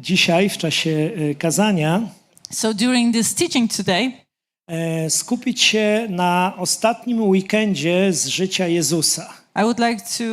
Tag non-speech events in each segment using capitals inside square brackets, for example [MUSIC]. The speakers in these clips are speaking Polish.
dzisiaj w czasie e, kazania So during this teaching today, e, skupić się na ostatnim weekendzie z życia Jezusa. I would like to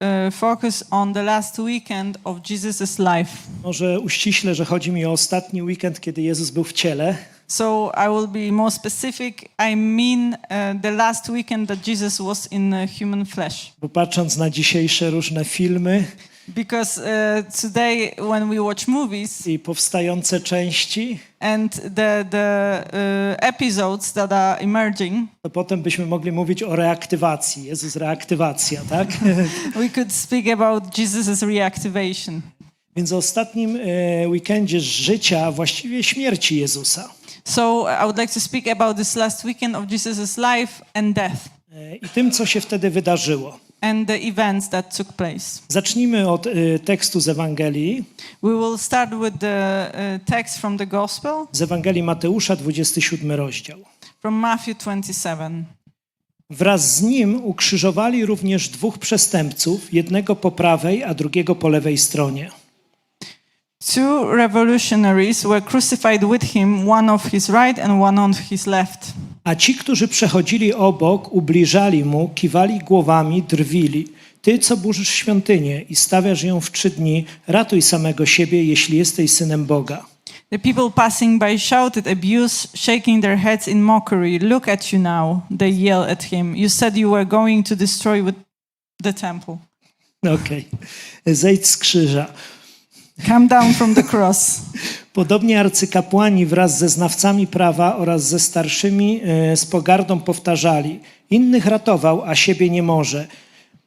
uh, focus on the last weekend of Jesus' life. Może uściśle, że chodzi mi o ostatni weekend, kiedy Jezus był w ciele. So I will be more specific. I mean uh, the last weekend that Jesus was in uh, human flesh. Bo patrząc na dzisiejsze różne filmy Because uh, today, when we watch movies i powstające części, and the, the uh, episodes that are emerging, to potem byśmy mogli mówić o reaktywacji. Jezus, reaktywacja, tak? [LAUGHS] we could speak about Jesus' reactivation. Więc o ostatnim e, weekendzie życia, właściwie śmierci Jezusa. So I would like to speak about this last weekend of Jesus' life and death E, I tym, co się wtedy wydarzyło. And the events that took place. Zacznijmy od e, tekstu z Ewangelii, We will start with the uh, text from the Gospel z Ewangelii Mateusza, 27 rozdział. from Matthew 27. Wraz z nim ukrzyżowali również dwóch przestępców, jednego po prawej, a drugiego po lewej stronie. Two revolutionaries were crucified with him, one on his right and one on his left. A ci, którzy przechodzili obok, ubliżali mu, kiwali głowami, drwili. Ty, co burzysz świątynię i stawiasz ją w trzy dni, ratuj samego siebie, jeśli jesteś synem Boga. The people passing by shouted abuse, shaking their heads in mockery. Look at you now, they yelled at him. You said you were going to destroy the temple. Okej, zejdź z krzyża. Come down from the cross. [LAUGHS] Podobnie arcykapłani wraz ze znawcami prawa oraz ze starszymi e, z pogardą powtarzali: Innych ratował, a siebie nie może.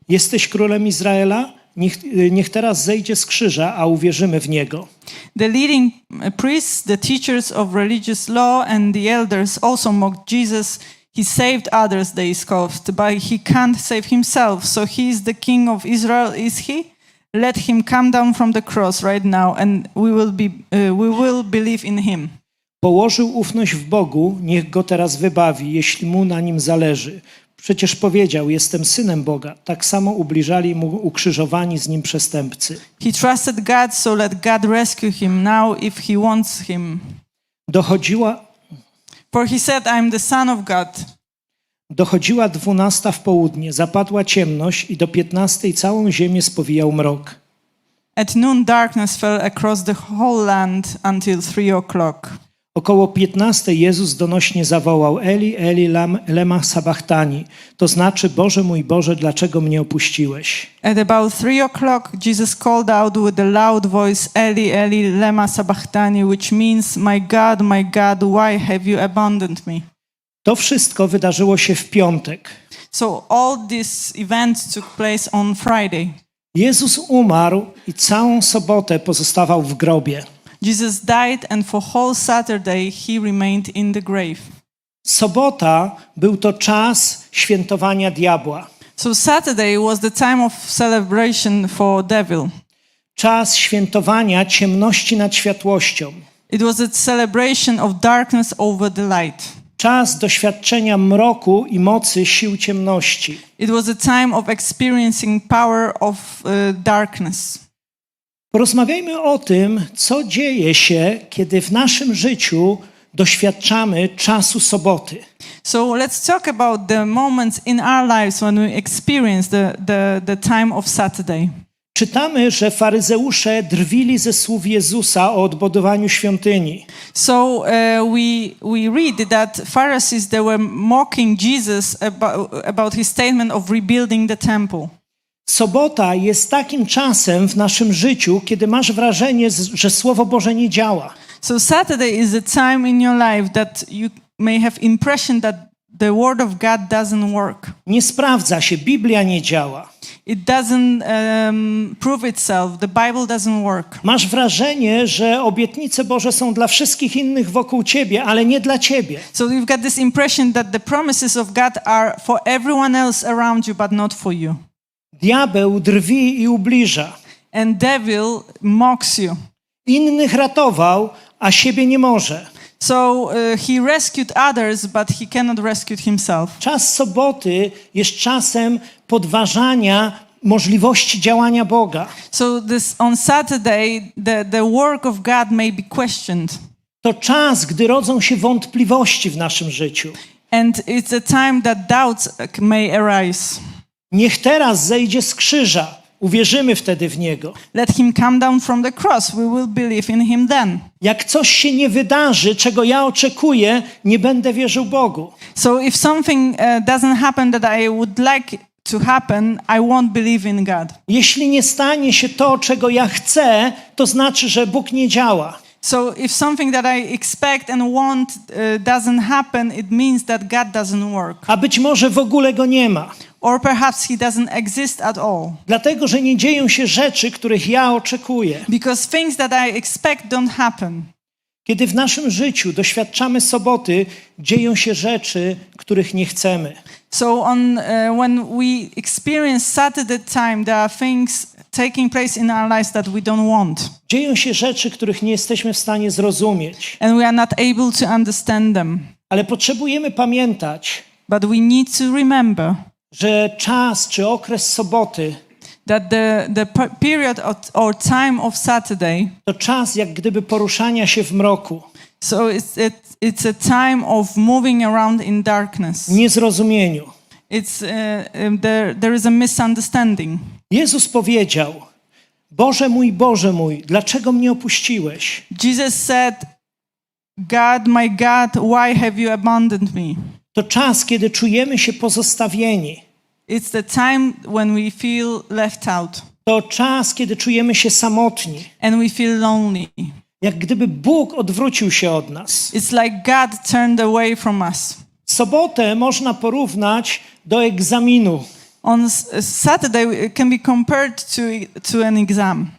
Jesteś królem Izraela? Niech, e, niech teraz zejdzie z krzyża, a uwierzymy w niego. The leading uh, priests, the teachers of religious law, and the elders also mocked Jesus. He saved others, they scoffed, but he can't save himself. So he is the king of Israel, is he? Let him come down from the cross right now, and we will be uh, we will believe in him. Położył ufność w Bogu, niech go teraz wybawi, jeśli mu na nim zależy. Przecież powiedział: Jestem synem Boga. Tak samo ubliżali mu ukrzyżowani z nim przestępcy. He trusted God, so let God rescue him now if he wants him. Dochodziła, For he said, I am the Son of God. Dochodziła dwunasta w południe, zapadła ciemność i do piętnastej całą ziemię spowijał mrok. At noon, darkness fell across the whole land until three o'clock. Około piętnastej Jezus donośnie zawołał Eli, Eli, lam, lema sabachtani. To znaczy, Boże mój Boże, dlaczego mnie opuściłeś? At about three o'clock, Jesus called out with a loud voice, Eli, Eli, lema sabachthani, which means, My God, my God, why have you abandoned me? To wszystko wydarzyło się w piątek. So all these events took place on Friday. Jezus umarł i całą sobotę pozostawał w grobie. Jesus died, and for whole Saturday he remained in the grave. Sobota był to czas świętowania diabła. So Saturday was the time of celebration for devil. Czas świętowania ciemności nad światłością. It was a celebration of darkness over the light. Czas doświadczenia mroku i mocy sił ciemności. It was a time of experiencing power of uh, darkness. Porozmawiajmy o tym, co dzieje się, kiedy w naszym życiu doświadczamy czasu soboty. So let's talk about the moments in our lives when we experience the, the, the time of Saturday. Czytamy, że faryzeusze drwili ze słów Jezusa o odbudowaniu świątyni. So uh, we, we read that Pharisees they were mocking Jesus about, about his statement of rebuilding the temple. Sobota jest takim czasem w naszym życiu, kiedy masz wrażenie, że Słowo Boże nie działa. So Saturday is a time in your life that you may have impression that the word of God doesn't work. Nie sprawdza się, Biblia nie działa. It doesn't um, prove itself. The Bible doesn't work. Masz wrażenie, że obietnice Boże są dla wszystkich innych wokół ciebie, ale nie dla ciebie. So you've got this impression that the promises of God are for everyone else around you, but not for you. Diabeł drwi i ubliża. And devil mocks you. Innych ratował, a siebie nie może. So uh, he rescued others, but he cannot rescue himself. Czas soboty jest czasem podważania możliwości działania Boga. So this on Saturday, the, the work of God may be questioned. To czas, gdy rodzą się wątpliwości w naszym życiu. And it's a time that doubts uh, may arise. Niech teraz zejdzie z krzyża. Uwierzymy wtedy w Niego. Let him come down from the cross. We will believe in him then. Jak coś się nie wydarzy, czego ja oczekuję, nie będę wierzył Bogu. So if something uh, doesn't happen that I would like to happen, I won't believe in God. Jeśli nie stanie się to, czego ja chcę, to znaczy, że Bóg nie działa. So if something that I expect and want uh, doesn't happen, it means that God doesn't work. A być może w ogóle go nie ma. Or perhaps he doesn't exist at all. Dlatego, że nie dzieją się rzeczy, których ja oczekuję. Because things that I expect don't happen. Kiedy w naszym życiu doświadczamy soboty, dzieją się rzeczy, których nie chcemy. So on uh, when we experience Saturday time, there are things taking place in our lives that we don't want, Dzieją się rzeczy, których nie jesteśmy w stanie zrozumieć. and we are not able to understand them. Ale potrzebujemy pamiętać, But we need to remember że czas czy okres soboty that the the per- period of, or time of Saturday, to czas jak gdyby poruszania się w mroku, so it's it, it's a time of moving around in darkness. niezrozumieniu. It's uh, um, there there is a misunderstanding. Jezus powiedział: Boże mój, Boże mój, dlaczego mnie opuściłeś? Jesus said, "God, my God, why have you abandoned me?" To czas, kiedy czujemy się pozostawieni. It's the time when we feel left out To czas, kiedy czujemy się samotni. and we feel lonely. Jak gdyby Bóg odwrócił się od nas. It's like God turned away from us. Sobotę można porównać do egzaminu. On Saturday, can be compared to, to an exam.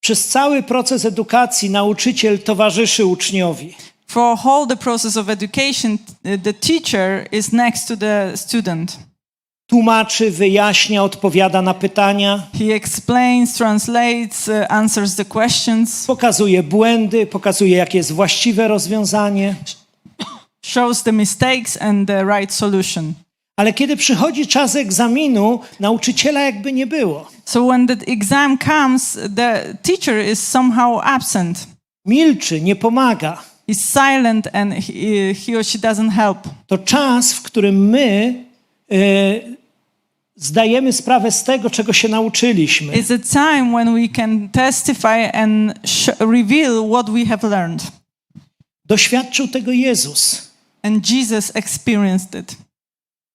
Przez cały proces edukacji nauczyciel towarzyszy uczniowi. For whole the process of education, uh, the teacher is next to the student. Tłumaczy, wyjaśnia, odpowiada na pytania, He explains, translates, uh, answers the questions, pokazuje błędy, pokazuje, jakie jest właściwe rozwiązanie. shows the mistakes and the right solution. Ale kiedy przychodzi czas egzaminu, nauczyciela jakby nie było. So when the exam comes, the teacher is somehow absent. Milczy, nie pomaga. He's silent and he, he or she doesn't help. To czas, w którym my e, zdajemy sprawę z tego, czego się nauczyliśmy. It's a time when we can testify and reveal what we have learned. Doświadczył tego Jezus. And Jesus experienced it.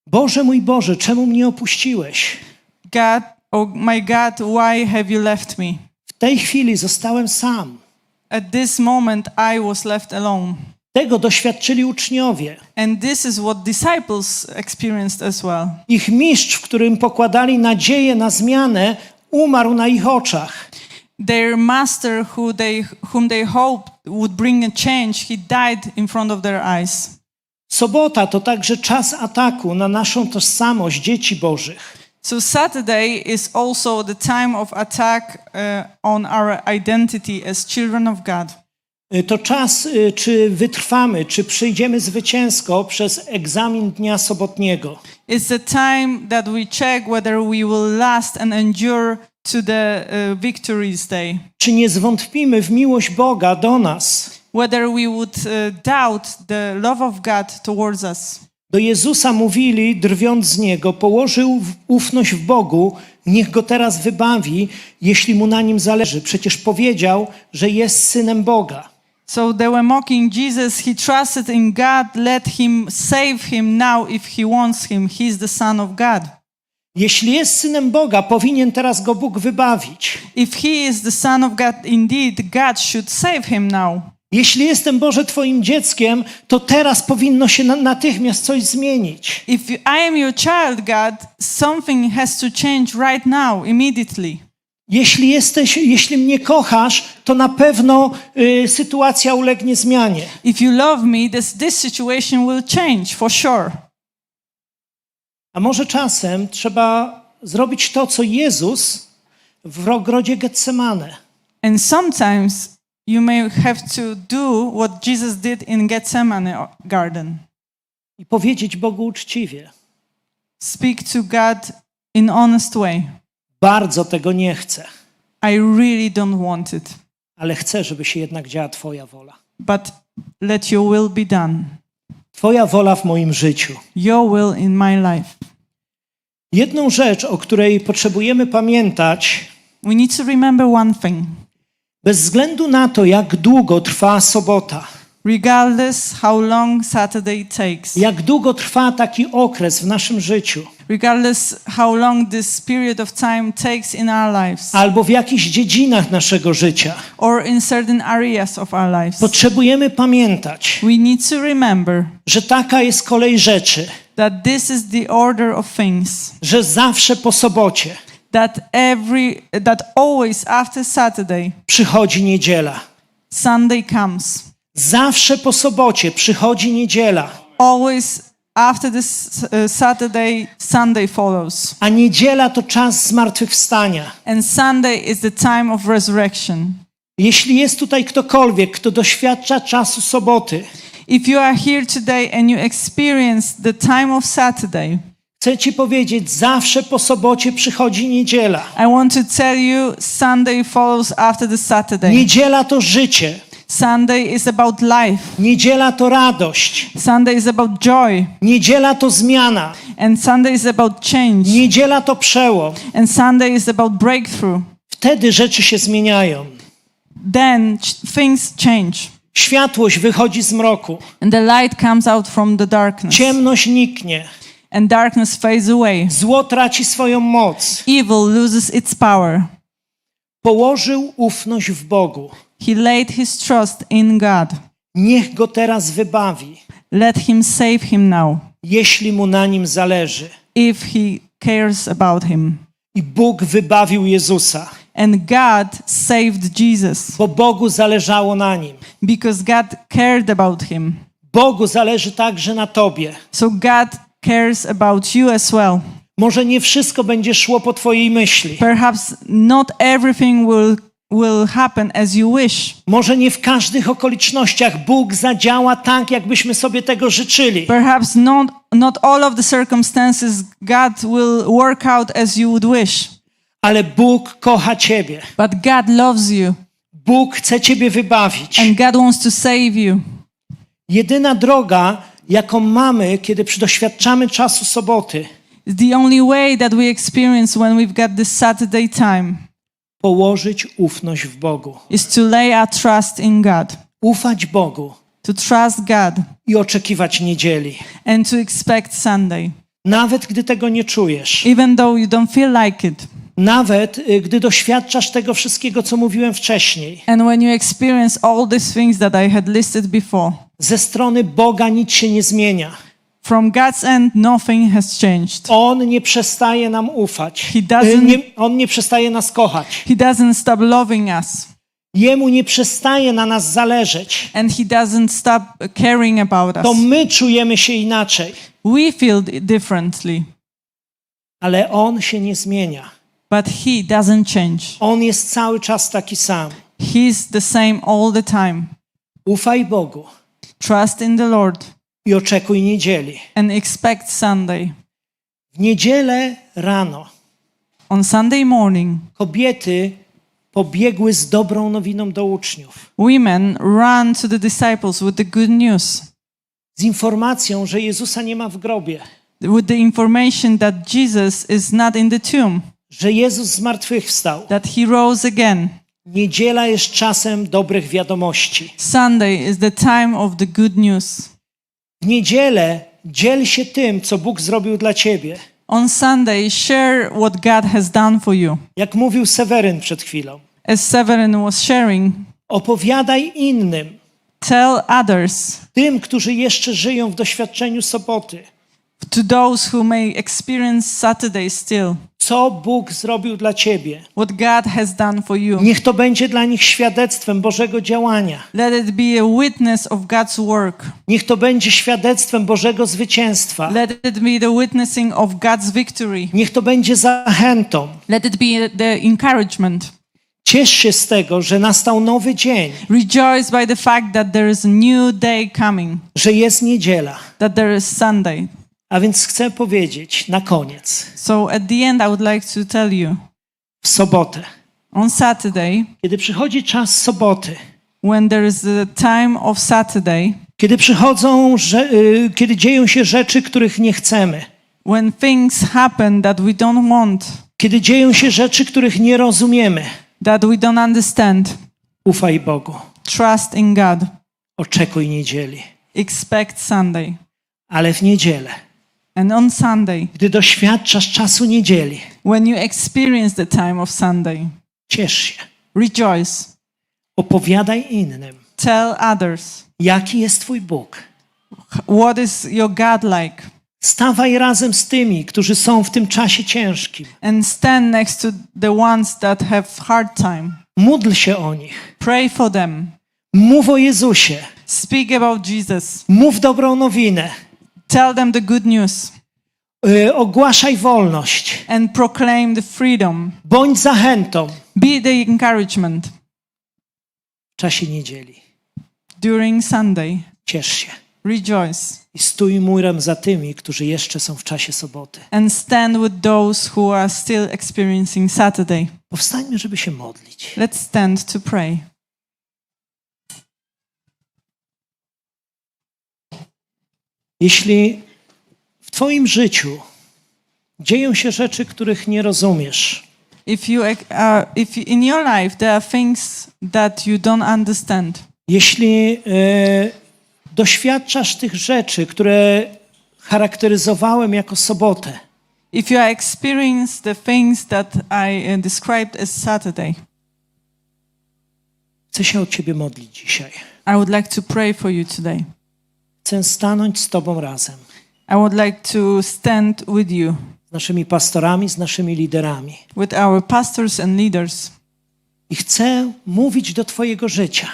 Boże mój Boże, czemu mnie opuściłeś? God, oh my God, why have you left me? W tej chwili zostałem sam. At this moment, I was left alone. Tego doświadczyli uczniowie. And this is what disciples experienced as well. Ich mistrz, w którym pokładali nadzieję na zmianę, umarł na ich oczach. Their master, who they, whom they hoped would bring a change, he died in front of their eyes. Sobota to także czas ataku na naszą tożsamość dzieci Bożych. So Saturday is also the time of attack uh, on our identity as children of God. Y, To czas, y, czy wytrwamy, czy przyjdziemy zwycięsko przez egzamin dnia sobotniego. It's the time that we check whether we will last and endure to the uh, victories day. Czy nie zwątpimy w miłość Boga do nas? Whether we would uh, doubt the love of God towards us. Do Jezusa mówili, drwiąc z Niego, położył ufność w Bogu, niech Go teraz wybawi, jeśli Mu na Nim zależy. Przecież powiedział, że jest Synem Boga. So they were mocking Jesus. He trusted in God. Let him save him now if he wants him. The Son of God. Jeśli jest Synem Boga, powinien teraz Go Bóg wybawić. If he is the Son of God indeed, God should save him now. Jeśli jestem Boże Twoim dzieckiem, to teraz powinno się na- natychmiast coś zmienić. If I am your child, God, something has to change right now, immediately. Jeśli, jesteś, jeśli mnie kochasz, to na pewno y, sytuacja ulegnie zmianie. If you love me, this, this situation will change for sure. A może czasem trzeba zrobić to, co Jezus w ogrodzie Getsemane. And sometimes you may have to do what Jesus did in Gethsemane garden. I powiedzieć Bogu uczciwie: Speak to God in honest way. Bardzo tego nie chcę, I really don't want it. ale chcę, żeby się jednak działa Twoja wola. But let your will be done. Twoja wola w moim życiu. Your will in my life. Jedną rzecz, o której potrzebujemy pamiętać, We need to remember one thing. Bez względu na to, jak długo trwa sobota, Regardless how long Saturday takes, jak długo trwa taki okres w naszym życiu, regardless how long this period of time takes in our lives. Albo w jakichś dziedzinach naszego życia, or in certain areas of our lives, potrzebujemy pamiętać, we need to remember że taka jest kolej rzeczy, that this is the order of things. że zawsze po sobocie That every that always after Saturday, przychodzi niedziela. Sunday comes. Zawsze po sobocie przychodzi niedziela, Always after this uh, Saturday, Sunday follows. a niedziela to czas zmartwychwstania. And Sunday is the time of resurrection. Jeśli jest tutaj ktokolwiek, kto doświadcza czasu soboty, If you are here today and you experience the time of Saturday, chcę Ci powiedzieć, zawsze po sobocie przychodzi niedziela. I want to tell you Sunday follows after the Saturday. Niedziela to życie, Sunday is about life. niedziela to radość, Sunday is about joy. niedziela to zmiana, And Sunday is about change. niedziela to przełom. And Sunday is about breakthrough. Wtedy rzeczy się zmieniają. Then things change. Światłość wychodzi z mroku, And the light comes out from the darkness. ciemność niknie, And darkness fades away. zło traci swoją moc. Evil loses its power. Położył ufność w Bogu. He laid his trust in God. Niech go teraz wybawi, Let him save him now, jeśli mu na nim zależy. if he cares about him. I Bóg wybawił Jezusa, And God saved Jesus bo Bogu zależało na nim. because God cared about him. Bogu zależy także na tobie. So God cares about you as well. Może nie wszystko będzie szło po twojej myśli. Perhaps not everything will will happen as you wish. Może nie w każdych okolicznościach Bóg zadziała tak, jakbyśmy sobie tego życzyli. Perhaps not not all of the circumstances God will work out as you would wish. Ale Bóg kocha ciebie. But God loves you Bóg chce ciebie wybawić. and God wants to save you. Jedyna droga, jaką mamy, kiedy doświadczamy czasu soboty, The only way that we experience when we've got this Saturday time położyć ufność w Bogu. is to lay our trust in God, Ufać Bogu to trust God i oczekiwać niedzieli. and to expect Sunday, Nawet gdy tego nie czujesz. even though you don't feel like it. Nawet y, gdy doświadczasz tego wszystkiego, co mówiłem wcześniej. And when you experience all these things that I had listed before, Ze strony Boga nic się nie zmienia. from God's end, nothing has changed. On nie przestaje nam ufać. He doesn't- Y, Nie, on nie przestaje nas kochać. He doesn't stop loving us, Jemu nie przestaje na nas zależeć. and He doesn't stop caring about To us. my czujemy się inaczej, We feel differently, ale On się nie zmienia. But He doesn't change. On jest cały czas taki sam. He's the same all the time. Ufaj Bogu Trust in the Lord i oczekuj niedzieli. and expect Sunday. W niedzielę rano On Sunday morning, kobiety pobiegły z dobrą nowiną do uczniów. women run to the disciples with the good news, Z informacją, że Jezusa nie ma w grobie, with the information that Jesus is not in the tomb, że Jezus zmartwychwstał. that he rose again. Niedziela jest czasem dobrych wiadomości. Sunday is the time of the good news. W niedzielę dziel się tym, co Bóg zrobił dla ciebie. On Sunday, share what God has done for you. Jak mówił Seweryn przed chwilą. As Severin was sharing, Opowiadaj innym, tell others, tym, którzy jeszcze żyją w doświadczeniu soboty, to those who may experience Saturday still, co Bóg zrobił dla ciebie. what God has done for you. Niech to będzie dla nich świadectwem Bożego działania. Let it be a witness of God's work. Niech to będzie świadectwem Bożego zwycięstwa. Let it be the witnessing of God's victory. Niech to będzie zachętą. Let it be the encouragement. Ciesz się z tego, że nastał nowy dzień, Rejoice by the fact that there is a new day coming, że jest niedziela. that there is Sunday. A więc chcę powiedzieć na koniec, So at the end, I would like to tell you w sobotę. On Saturday, Kiedy przychodzi czas soboty, when there is the time of Saturday, kiedy przychodzą, że, y, kiedy dzieją się rzeczy, których nie chcemy, when things happen that we don't want, kiedy dzieją się rzeczy, których nie rozumiemy, that we don't understand, ufaj Bogu, trust in God, oczekuj niedzieli. expect Sunday. Ale w niedzielę, And on Sunday, gdy doświadczasz czasu niedzieli, when you experience the time of Sunday, ciesz się, rejoice, opowiadaj innym, tell others jaki jest Twój Bóg. what is your God like, Stawaj razem z tymi, którzy są w tym czasie ciężkim. and stand next to the ones that have hard time. Módl się o nich. Pray for them. Mów o Jezusie. Speak about Jesus. Mów dobrą nowinę. Tell them the good news Y, ogłaszaj wolność. and proclaim the freedom. Bądź zachętą Be the encouragement w czasie niedzieli. during Sunday. Ciesz się. Rejoice I stój murem za tymi, którzy jeszcze są w czasie soboty. and stand with those who are still experiencing Saturday. Powstańmy, żeby się modlić. Let's stand to pray. Jeśli w Twoim życiu dzieją się rzeczy, których nie rozumiesz, If you, uh, if you, in your life there are things that you don't understand, jeśli e, doświadczasz tych rzeczy, które charakteryzowałem jako sobotę, if you are experiencing the things that I uh, described as Saturday, chcę się o Ciebie modlić dzisiaj. I would like to pray for you today. Chcę stanąć z Tobą razem, I would like to stand with you, z naszymi pastorami, z naszymi liderami. with our pastors and leaders, I chcę mówić do Twojego życia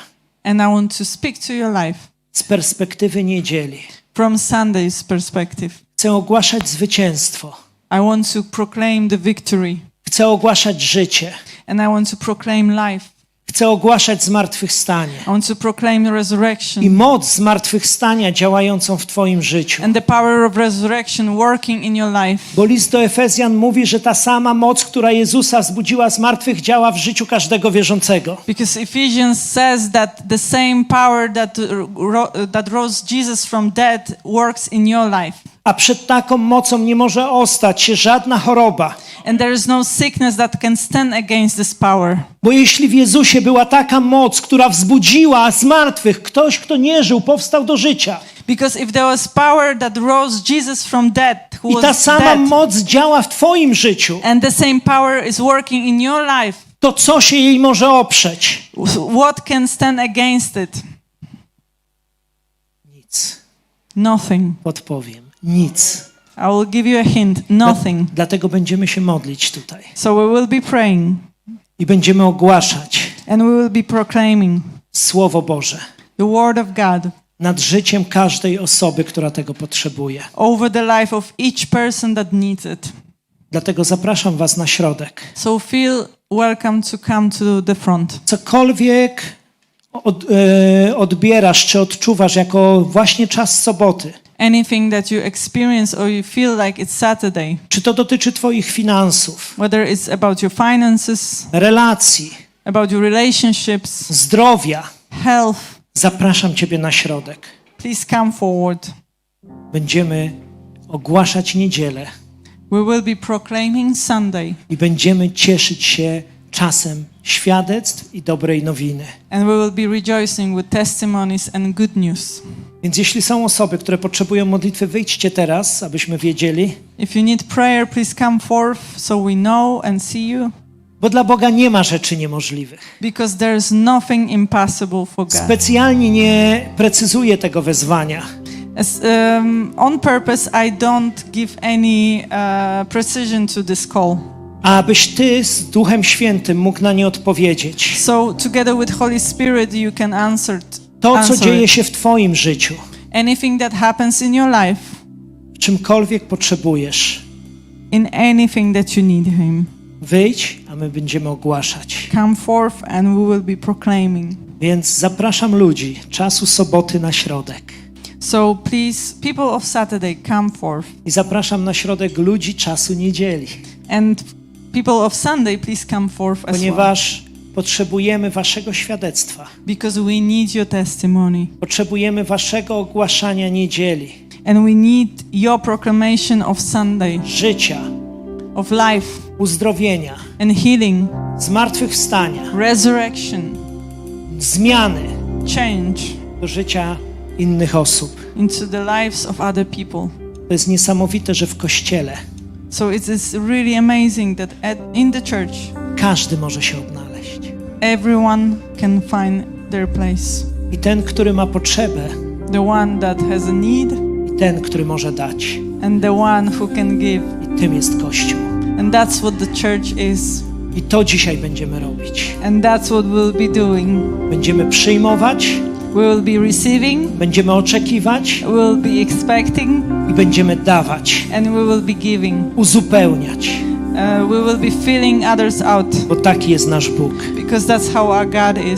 and I want to speak to your life z perspektywy niedzieli. from Sunday's perspective. Chcę ogłaszać zwycięstwo. I want to proclaim the victory, Chcę ogłaszać życie. and I want to proclaim life. Chcę ogłaszać zmartwychwstanie. I to proclaim resurrection. I moc zmartwychwstania działającą w Twoim życiu. and the power of resurrection working in your life. Bo list do Efezjan mówi, że ta sama moc, która Jezusa wzbudziła z martwych, działa w życiu każdego wierzącego. Because Ephesians says that the same power that, that rose Jesus from dead works in your life. A przed taką mocą nie może ostać się żadna choroba. And there is no sickness that can stand against this power. Bo jeśli w Jezusie była taka moc, która wzbudziła z martwych, ktoś, kto nie żył, powstał do życia. Because if there was power that rose Jesus from who I ta was sama dead, moc działa w Twoim życiu, and the same power is working in your life, to co się jej może oprzeć? what can stand against it? Nic. Nothing. Podpowiem. Nic. I will give you a hint. Nothing. Dlatego będziemy się modlić tutaj. So we will be praying I będziemy ogłaszać and we will be proclaiming Słowo Boże the word of God nad życiem każdej osoby, która tego potrzebuje. over the life of each person that needs it. Dlatego zapraszam Was na środek. So feel welcome to come to the front. Cokolwiek od, e, odbierasz czy odczuwasz jako właśnie czas soboty, Anything that you experience or you feel like it's Saturday, czy to dotyczy Twoich finansów, whether it's about your finances, relacji, about your relationships, zdrowia, health, zapraszam Ciebie na środek. please come forward. Będziemy ogłaszać niedzielę We will be proclaiming Sunday i będziemy cieszyć się czasem świadectw i dobrej nowiny. and we will be rejoicing with testimonies and good news. Więc jeśli są osoby, które potrzebują modlitwy, wyjdźcie teraz, abyśmy wiedzieli, If you need prayer, please come forth so we know and see you bo dla Boga nie ma rzeczy niemożliwych. because there is nothing impossible for God. Specjalnie nie precyzuję tego wezwania, As, um, on purpose, I don't give any uh, precision to this call. abyś Ty z Duchem Świętym mógł na nie odpowiedzieć. So, together with Holy Spirit, you can answer, To, co dzieje się w Twoim życiu, anything that happens in your life, w czymkolwiek potrzebujesz, in anything that you need Him. wyjdź, a my będziemy ogłaszać. Come forth, and we will be proclaiming. Więc zapraszam ludzi czasu soboty na środek. So, please, people of Saturday, come forth. I zapraszam na środek ludzi czasu niedzieli. And people of Sunday, please come forth as well. ponieważ potrzebujemy Waszego świadectwa. Because we need your testimony. Potrzebujemy Waszego ogłaszania niedzieli, And we need your proclamation of Sunday, życia, of life uzdrowienia, and healing, zmartwychwstania, resurrection, zmiany change do życia innych osób. into the lives of other people. To jest niesamowite, że w kościele So it is really amazing that at, in the church, każdy może się odnaleźć. Everyone can find their place. I ten, który ma potrzebę, The one that has a need i ten, który może dać. and the one who can give. I tym jest Kościół. And that's what the church is. I to dzisiaj będziemy robić. And that's what we'll be doing. Będziemy przyjmować, We will be receiving, będziemy oczekiwać we will be expecting, i będziemy dawać, and we will be giving. uzupełniać, Uh, we will be filling others out bo taki jest nasz Bóg. because that's how our God is.